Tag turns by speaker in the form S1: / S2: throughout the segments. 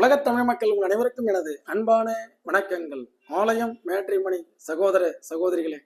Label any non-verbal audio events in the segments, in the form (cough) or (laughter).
S1: உலகத் தமிழ் மக்கள் உங்கள் அனைவருக்கும் எனது அன்பான வணக்கங்கள். ஆலயம் மேட்ரிமணி சகோதர சகோதரிகளே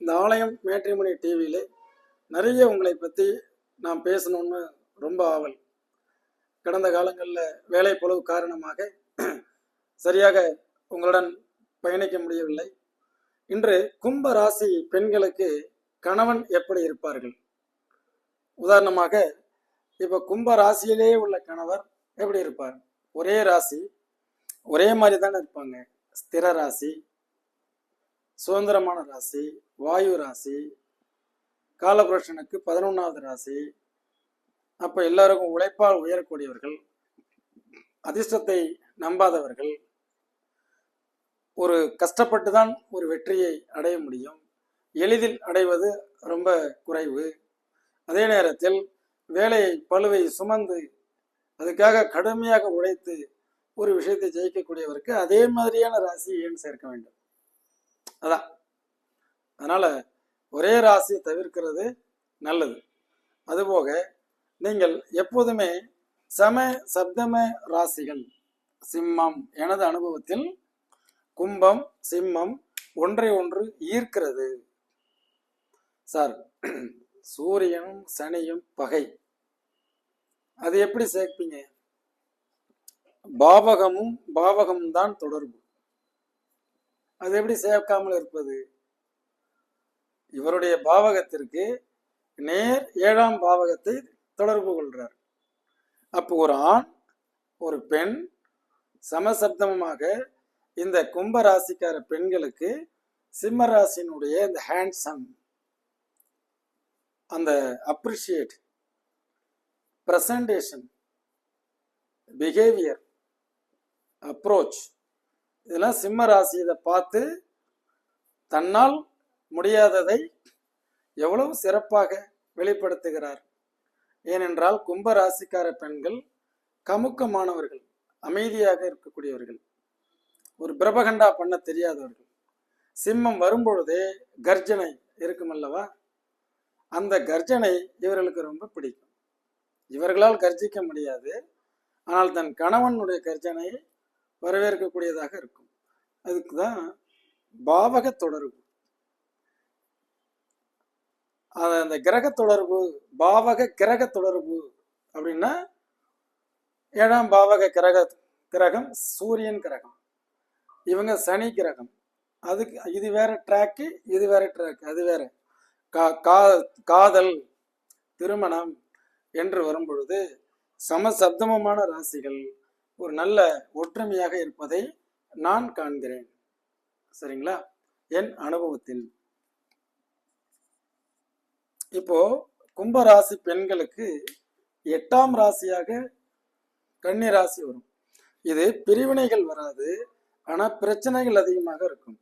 S1: இந்த ஆலயம் மேட்ரிமணி டிவியில நிறைய உங்களை பற்றி நான் பேசணும்னு ரொம்ப ஆவல். கடந்த காலங்களில் வேலை பொழுவு காரணமாக (clears throat) சரியாக உங்களுடன் பயணிக்க முடியவில்லை. இன்று கும்ப ராசி பெண்களுக்கு கணவன் எப்படி இருப்பார்கள்? உதாரணமாக இப்போ கும்ப ராசியிலே உள்ள கணவர் எப்படி இருப்பார்? ஒரே ராசி ஒரே மாதிரி தானே இருப்பாங்க. ஸ்திர ராசி சுதந்திரமான ராசி வாயு ராசி காலபுருஷனுக்கு பதினொன்றாவது ராசி. அப்போ எல்லாருக்கும் உழைப்பால் உயரக்கூடியவர்கள் அதிர்ஷ்டத்தை நம்பாதவர்கள் ஒரு கஷ்டப்பட்டு தான் ஒரு வெற்றியை அடைய முடியும். எளிதில் அடைவது ரொம்ப குறைவு. அதே நேரத்தில் வேலையை பழுவை சுமந்து அதுக்காக கடுமையாக உழைத்து ஒரு விஷயத்தை ஜெயிக்கக்கூடியவருக்கு அதே மாதிரியான ராசியை ஏன் சேர்க்க வேண்டும்? அதான். அதனால ஒரே ராசியை தவிர்க்கிறது நல்லது. அதுபோக நீங்கள் எப்போதுமே சம சப்தம ராசிகள் சிம்மம் எனது அனுபவத்தில் கும்பம் சிம்மம் ஒன்றை ஒன்று ஈர்க்கிறது. சார் சூரியனும் சனியும் பகை. அது எப்படி சேர்ப்பீங்க? பாவகமும் பாவகமும் தான் தொடர்பு. அது எப்படி சேர்க்காமல் இருப்பது? இவருடைய பாவகத்திற்கு நேர் ஏழாம் பாவகத்தை தொடர்பு கொள்றார். அப்போ ஒரு ஆண் ஒரு பெண் சமசப்தமமாக இந்த கும்ப ராசிக்கார பெண்களுக்கு சிம்ம ராசியினுடைய இந்த ஹேண்ட்ஸம் அந்த அப்ரிஷியேட் ப்ரெசன்டேஷன் பிஹேவியர் அப்ரோச் இதெல்லாம் சிம்ம ராசி இதை பார்த்து தன்னால் முடியாததை எவ்வளவு சிறப்பாக வெளிப்படுத்துகிறார். ஏனென்றால் கும்ப ராசிக்கார பெண்கள் கமுக்கமானவர்கள் அமைதியாக இருக்கக்கூடியவர்கள். ஒரு பிரபகண்டா பண்ண தெரியாதவர்கள். சிம்மம் வரும்பொழுதே கர்ஜனை இருக்குமல்லவா அந்த கர்ஜனை இவர்களுக்கு ரொம்ப பிடிக்கும். இவர்களால் கர்ஜிக்க முடியாது. ஆனால் தன் கணவனுடைய கர்ஜனையை வரவேற்கக்கூடியதாக இருக்கும். அதுக்கு தான் பாவக தொடர்பு. அது அந்த கிரக தொடர்பு பாவக கிரக தொடர்பு அப்படின்னா ஏழாம் பாவக கிரக கிரகம் சூரியன் கிரகம். இவங்க சனி கிரகம். அதுக்கு இது வேற ட்ராக்கு இது வேற ட்ராக் அது வேற. கா கா- காதல் திருமணம் என்று வரும்பொழுது சமசப்தமமான ராசிகள் ஒரு நல்ல ஒற்றுமையாக இருப்பதை நான் காண்கிறேன். சரிங்களா? என் அனுபவத்தில். இப்போ கும்ப ராசி பெண்களுக்கு எட்டாம் ராசியாக கன்னி ராசி வரும். இது பிரிவினைகள் வராது ஆனா பிரச்சனைகள் அதிகமாக இருக்கும்.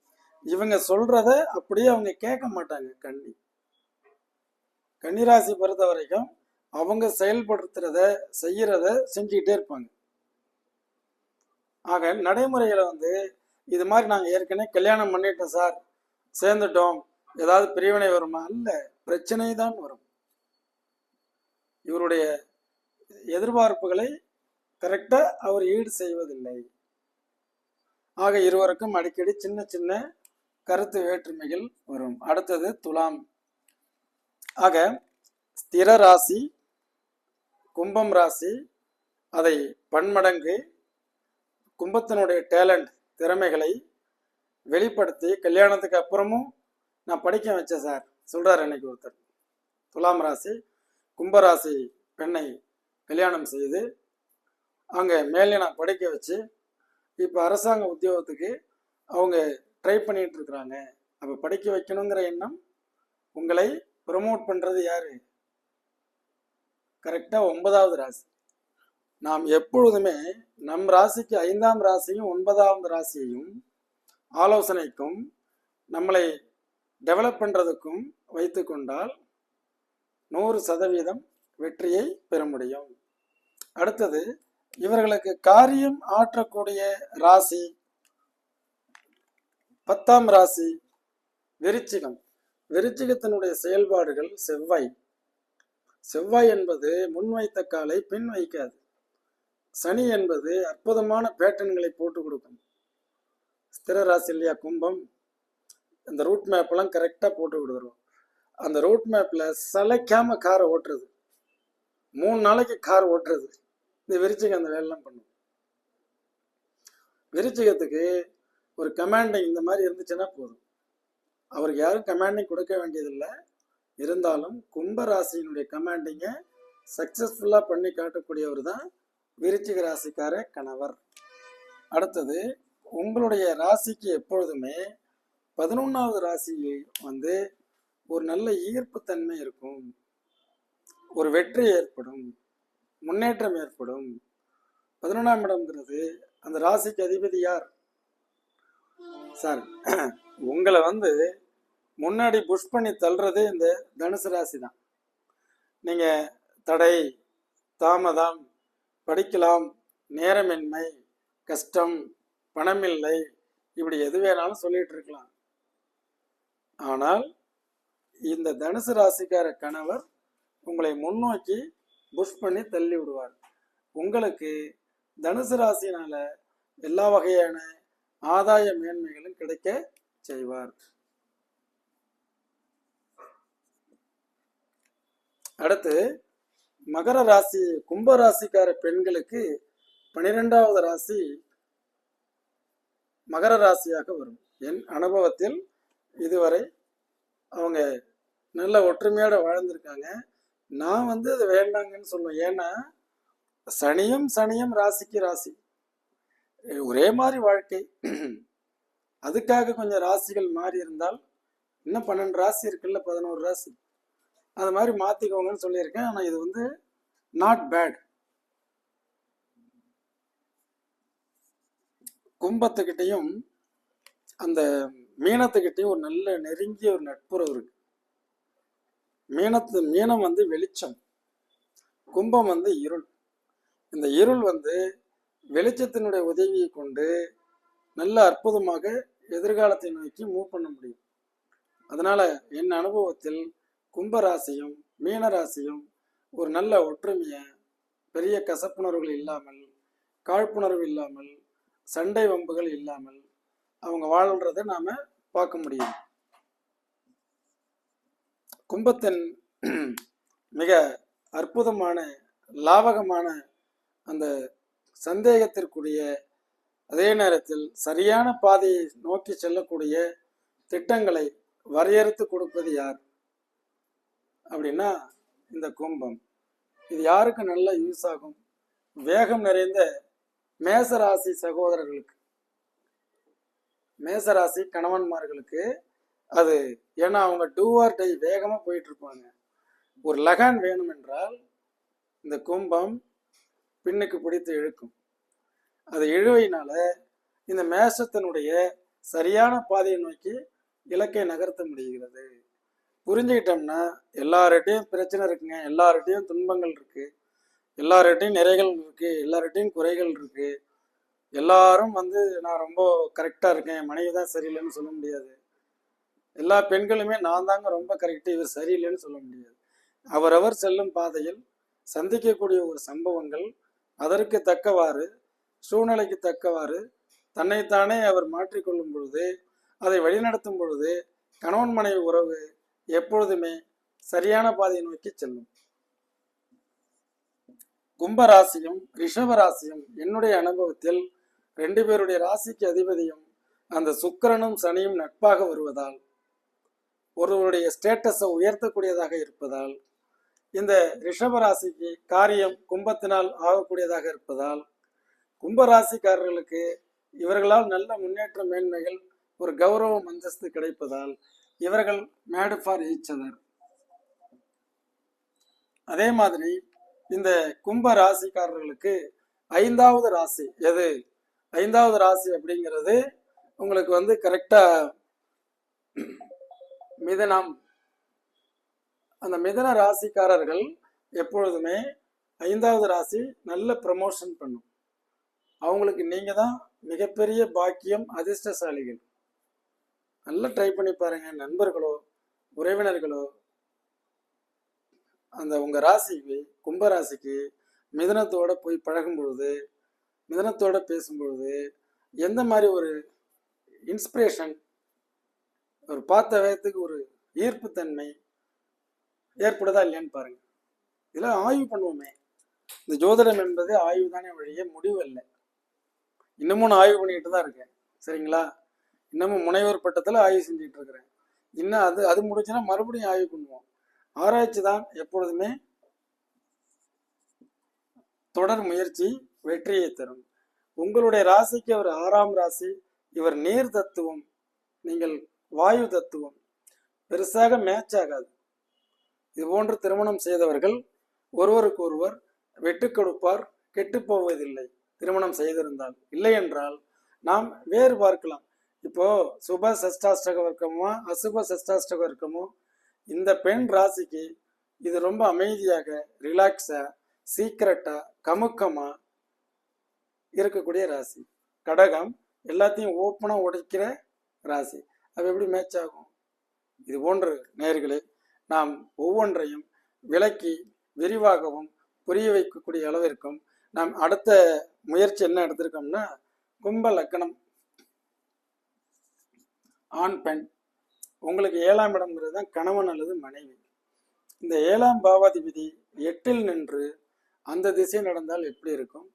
S1: இவங்க சொல்றத அப்படியே அவங்க கேட்க மாட்டாங்க கன்னி. கன்னிராசி பொறுத்த வரைக்கும் அவங்க செயல்படுத்துறத செய்யறத செஞ்சுக்கிட்டே இருப்பாங்க. ஆக நடைமுறையில் வந்து இது மாதிரி நாங்கள் ஏற்கனவே கல்யாணம் பண்ணிட்டோம் சார் சேர்ந்துட்டோம் ஏதாவது பிரிவினை வருமா? இல்லை பிரச்சனை தான் வரும். இவருடைய எதிர்பார்ப்புகளை கரெக்டாக அவர் ஈடு செய்வதில்லை. ஆக இருவருக்கும் அடிக்கடி சின்ன சின்ன கருத்து வேற்றுமைகள் வரும். அடுத்தது துலாம். ஆக ஸ்திர ராசி கும்பம் ராசி அதை பன்மடங்கு கும்பத்தினுடைய டேலண்ட் திறமைகளை வெளிப்படுத்தி கல்யாணத்துக்கு அப்புறமும் நான் படிக்க வச்சேன் சார் சொல்கிறார் அன்னைக்கு ஒருத்தர். துலாம் ராசி கும்பராசி பெண்ணை கல்யாணம் செய்து அங்கே மேலே நான் படிக்க வச்சு இப்போ அரசாங்க உத்தியோகத்துக்கு அவங்க ட்ரை பண்ணிகிட்டு இருக்கிறாங்க. அப்போ படிக்க வைக்கணுங்கிற எண்ணம் உங்களை ப்ரமோட் பண்ணுறது யார்? கரெக்டாக ஒன்பதாவது ராசி. நாம் எப்பொழுதுமே நம் ராசிக்கு ஐந்தாம் ராசியும் ஒன்பதாவது ராசியையும் ஆலோசனைக்கும் நம்மளை டெவலப் பண்ணுறதுக்கும் வைத்து கொண்டால் நூறு சதவீதம் வெற்றியை பெற முடியும். அடுத்தது இவர்களுக்கு காரியம் ஆற்றக்கூடிய ராசி. பத்தாம் ராசி விருச்சிகம். விருச்சிகத்தினுடைய செயல்பாடுகள் செவ்வாய். செவ்வாய் என்பது முன்வைத்த காலை பின் வைக்காது. சனி என்பது அற்புதமான பேட்டன்களை போட்டு கொடுக்கும். ஸ்திர ராசி இல்லையா கும்பம் இந்த ரூட் மேப்லாம் கரெக்டாக போட்டு கொடுத்துருவோம் அந்த ரூட் மேப்பில் சளைக்காம காரை ஓட்டுறது. மூணு நாளைக்கு கார் ஓட்டுறது. இந்த விருச்சிகம் அந்த வேலைலாம் பண்ணும். விருச்சிகத்துக்கு ஒரு கமாண்டிங் இந்த மாதிரி இருந்துச்சுன்னா போதும். அவருக்கு யாரும் கமாண்டிங் கொடுக்க வேண்டியதில்லை. இருந்தாலும் கும்ப ராசியினுடைய கமாண்டிங்கை சக்ஸஸ்ஃபுல்லாக பண்ணி காட்டக்கூடியவர் தான் விருச்சிக ராசிக்கார கணவர். அடுத்தது உங்களுடைய ராசிக்கு எப்பொழுதுமே பதினொன்றாவது ராசி வந்து ஒரு நல்ல ஈர்ப்புத்தன்மை இருக்கும். ஒரு வெற்றி ஏற்படும் முன்னேற்றம் ஏற்படும். பதினொன்றாம் இடம்ங்கிறது அந்த ராசிக்கு அதிபதி யார்? சார் உங்களை வந்து முன்னாடி புஷ் பண்ணி தள்ளுறது இந்த தனுசு ராசி தான் நீங்கள் தடை தாமதம் படிக்கலாம் நேரமின்மை கஷ்டம் பணமில்லை இப்படி எது வேணாலும் சொல்லிட்டு இருக்கலாம். ஆனால் இந்த தனுசு ராசிக்கார கணவர் உங்களை முன்னோக்கி புஷ் பண்ணி தள்ளி விடுவார். உங்களுக்கு தனுசு ராசினால எல்லா வகையான ஆதாய மேன்மைகளும் கிடைக்க செய்வார். அடுத்து மகர ராசி கும்ப ராசிக்கார பெண்களுக்கு பனிரெண்டாவது ராசி மகர ராசியாக வரும். என் அனுபவத்தில் இதுவரை அவங்க நல்ல ஒற்றுமையோட வாழ்ந்திருக்காங்க. நான் வந்து அது வேண்டாங்கன்னு சொல்லுவேன். ஏன்னா சனியும் சனியும் ராசிக்கு ராசி. ஒரே மாதிரி வாழ்க்கை. அதுக்காக கொஞ்சம் ராசிகள் மாறி இருந்தால் இன்னும் பன்னெண்டு ராசி இருக்குல்ல பதினோரு ராசி. அது மாதிரி மாற்றிக்கோங்கன்னு சொல்லியிருக்கேன். ஆனால் இது வந்து நாட் பேட் கும்பத்துக்கிட்டையும் அந்த மீனத்துக்கிட்டையும் ஒரு நல்ல நெருங்கிய ஒரு நட்புறவு இருக்கு. மீனத்து மீனம் வந்து வெளிச்சம். கும்பம் வந்து இருள். இந்த இருள் வந்து வெளிச்சத்தினுடைய உதவியை கொண்டு நல்ல அற்புதமாக எதிர்காலத்தை நோக்கி மூவ் பண்ண முடியும். அதனால என் அனுபவத்தில் கும்பராசியும் மீனராசியும் ஒரு நல்ல ஒற்றுமையை பெரிய கசப்புணர்வுகள் இல்லாமல் காழ்ப்புணர்வு இல்லாமல் சண்டை வம்புகள் இல்லாமல் அவங்க வாழ்கிறத நாம பார்க்க முடியும். கும்பத்தின் மிக அற்புதமான லாவகமான அந்த சந்தேகத்திற்குரிய அதே நேரத்தில் சரியான பாதையை நோக்கி செல்லக்கூடிய திட்டங்களை வரையறுத்து கொடுப்பது யார்? அப்படின்னா இந்த கும்பம். இது யாருக்கு நல்லா யூஸ் ஆகும்? வேகம் நிறைந்த மேசராசி சகோதரர்களுக்கு. மேசராசி கணவன்மார்களுக்கு அது ஏன்னா அவங்க டூ டை வேகமாக போயிட்டு இருப்பாங்க ஒரு லகான் வேணும் என்றால் இந்த கும்பம் பின்னுக்கு பிடித்து இழுக்கும். அது இழுவையினால இந்த மேசத்தினுடைய சரியான பாதையை நோக்கி இலக்கை நகர்த்த முடிகிறது. புரிஞ்சுக்கிட்டோம்னா எல்லார்கிட்டையும் பிரச்சனை இருக்குங்க. எல்லார்கிட்டையும் துன்பங்கள் இருக்குது எல்லார்கிட்டையும் நிறைகள் இருக்குது எல்லார்கிட்டையும் குறைகள் இருக்குது எல்லாரும் வந்து நான் ரொம்ப கரெக்டாக இருக்கேன். என் மனைவி தான் சரியில்லைன்னு சொல்ல முடியாது. எல்லா பெண்களுமே நான் தாங்க ரொம்ப கரெக்டு இவர் சரியில்லைன்னு சொல்ல முடியாது. அவரவர் செல்லும் பாதையில் சந்திக்கக்கூடிய ஒரு சம்பவங்கள் அதற்கு தக்கவாறு சூழ்நிலைக்கு தக்கவாறு தன்னைத்தானே அவர் மாற்றிக்கொள்ளும் பொழுது அதை வழிநடத்தும் பொழுது கணவன் மனைவி உறவு எப்பொழுதுமே சரியான பாதையை நோக்கி செல்லும். கும்ப ராசியும் ரிஷப ராசியும் என்னுடைய அனுபவத்தில் ரெண்டு பேருடைய ராசிக்கு அதிபதியும் அந்த சுக்கிரனும் சனியும் நட்பாக வருவதால் ஒருவருடைய ஸ்டேட்டஸை உயர்த்தக்கூடியதாக இருப்பதால் இந்த ரிஷப ராசிக்கு காரியம் கும்பத்தினால் ஆகக்கூடியதாக இருப்பதால் கும்ப ராசிக்காரர்களுக்கு இவர்களால் நல்ல முன்னேற்ற மேன்மைகள் ஒரு கௌரவ அந்தஸ்து கிடைப்பதால் இவர்கள் மேடு ஃபார் ஈச் அதர் அதே மாதிரி இந்த கும்ப ராசிக்காரர்களுக்கு ஐந்தாவது ராசி எது? ஐந்தாவது ராசி அப்படிங்கிறது உங்களுக்கு வந்து கரெக்டா மிதனம். அந்த மிதன ராசிக்காரர்கள் எப்பொழுதுமே ஐந்தாவது ராசி நல்ல ப்ரமோஷன் பண்ணும். அவங்களுக்கு நீங்க தான் மிகப்பெரிய பாக்கியம் அதிர்ஷ்டசாலிகள். நல்லா ட்ரை பண்ணி பாருங்க. நண்பர்களோ உறவினர்களோ அந்த உங்க ராசிக்கு கும்ப ராசிக்கு மிதனத்தோட போய் பழகும் பொழுது மிதனத்தோட பேசும் பொழுது எந்த மாதிரி ஒரு இன்ஸ்பிரேஷன் ஒரு பார்த்த வேகத்துக்கு ஒரு ஈர்ப்புத்தன்மை ஏற்படுதா இல்லையான்னு பாருங்க. இதெல்லாம் ஆய்வு பண்ணுவோமே. இந்த ஜோதிடம் என்பது ஆய்வு தானே வழிய முடிவு இல்லை இன்னமும் நான் ஆய்வு பண்ணிக்கிட்டு தான் இருக்கேன். சரிங்களா? இன்னமும் முனைவர் பட்டத்தில் ஆய்வு செஞ்சுட்டு இருக்கிறேன். இன்னும் அது அது முடிஞ்சுன்னா மறுபடியும் ஆய்வு பண்ணுவோம். ஆராய்ச்சி தான் எப்பொழுதுமே தொடர் முயற்சி வெற்றியை தரும். உங்களுடைய ராசிக்கு அவர் ஆறாம் ராசி. இவர் நீர் தத்துவம் நீங்கள் வாயு தத்துவம். பெருசாக மேட்ச் ஆகாது. இது போன்று திருமணம் செய்தவர்கள் ஒருவருக்கு ஒருவர் வெட்டு கொடுப்பார் கெட்டு போவதில்லை. திருமணம் செய்திருந்தால். இல்லை என்றால் நாம் வேறு பார்க்கலாம். இப்போ சுப சஷ்டாஷ்டக வர்க்கமோ அசுப சஷ்டாஷ்டக வர்க்கமோ இந்த பெண் ராசிக்கு இது ரொம்ப அமைதியாக ரிலாக்ஸா சீக்கிரட்டா கமுக்கமா இருக்கக்கூடிய ராசி. கடகம் எல்லாத்தையும் ஓப்பனா உடைக்கிற ராசி. அது எப்படி மேட்ச் ஆகும்? இது போன்று நேர்களே நாம் ஒவ்வொன்றையும் விளக்கி விரிவாகவும் புரிய வைக்கக்கூடிய அளவிற்கும் நாம் அடுத்த முயற்சி என்ன எடுத்திருக்கோம்னா கும்ப லக்கணம் ஆண் பெண். உங்களுக்கு ஏழாம் இடம்ங்கிறது தான் கணவன் அல்லது மனைவி. இந்த ஏழாம் பாவாதிபதி எட்டில் நின்று அந்த திசை நடந்தால் எப்படி இருக்கும்?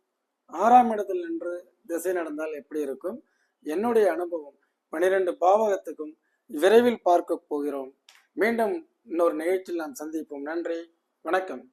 S1: ஆறாம் இடத்தில் நின்று திசை நடந்தால் எப்படி இருக்கும்? என்னுடைய அனுபவம். பனிரெண்டு பாவகத்துக்கும் விரைவில் பார்க்க போகிறோம். மீண்டும் இன்னொரு நிகழ்ச்சியில் நாம் சந்திப்போம். நன்றி. வணக்கம்.